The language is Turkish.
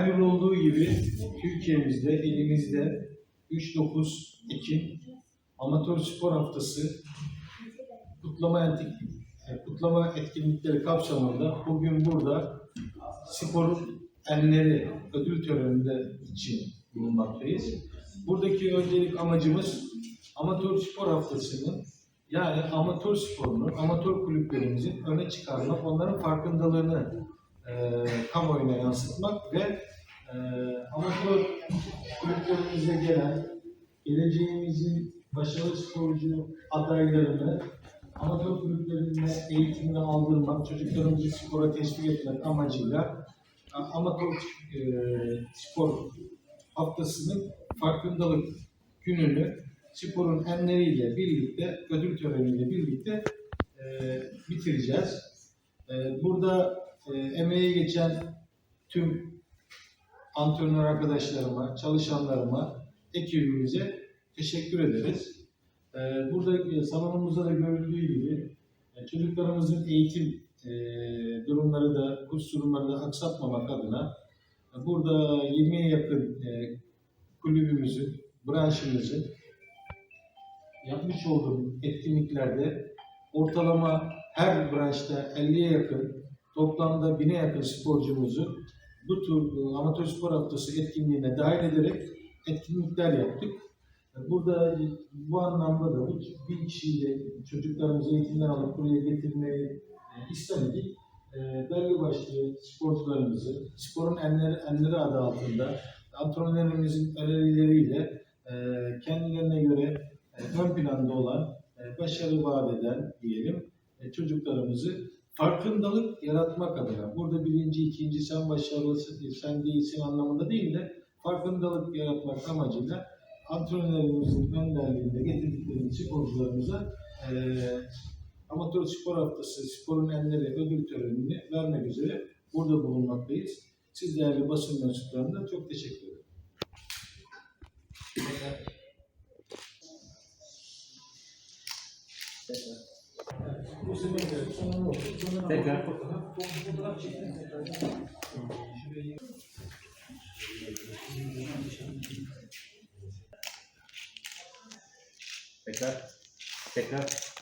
Her yıl olduğu gibi Türkiye'mizde, elimizde 3-9 Ekim Amatör Spor Haftası kutlama, e, kutlama etkinlikleri kapsamında bugün burada sporun enleri ödül töreninde için bulunmaktayız. Buradaki öncelik amacımız amatör spor haftasının yani amatör sporunu, amatör kulüplerimizin öne çıkarmak, onların farkındalığını e, kamuoyuna yansıtmak ve e, amatör kulüplerimize gelen geleceğimizin başarılı sporcu adaylarını amatör kulüplerinde eğitimini aldırmak, çocuklarımızı spora teşvik etmek amacıyla a- amatör e, spor haftasının farkındalık gününü sporun enleriyle birlikte, ödül töreniyle birlikte e, bitireceğiz. E, burada e, emeği geçen tüm antrenör arkadaşlarıma, çalışanlarıma, ekibimize teşekkür ederiz. E, burada e, salonumuzda da görüldüğü gibi e, çocuklarımızın eğitim e, durumları da, kurs durumları da aksatmamak adına e, burada 20'ye yakın e, kulübümüzün, branşımızın yapmış olduğum etkinliklerde ortalama her branşta 50'ye yakın, toplamda 1000'e yakın sporcumuzu bu tür e, amatör spor haftası etkinliğine dahil ederek etkinlikler yaptık. Burada bu anlamda da bu bin kişiyle çocuklarımızı eğitimden alıp buraya getirmeyi e, istemedik. E, belli başlı sporcularımızı sporun enleri, enleri adı altında antrenörlerimizin önerileriyle e, kendilerine göre e, ön planda olan, e, başarı vaat eden diyelim e, çocuklarımızı farkındalık yaratmak adına, burada birinci, ikinci sen başarılısın, sen değilsin anlamında değil de farkındalık yaratmak amacıyla antrenörlerimizin önderliğinde getirdikleri sporcularımıza e, amatör spor haftası, sporun enleri ödül törenini vermek üzere burada bulunmaktayız. Siz değerli basın mensuplarına çok teşekkür ederim. Tekrar. fotoğraf, Tekrar. Tekrar.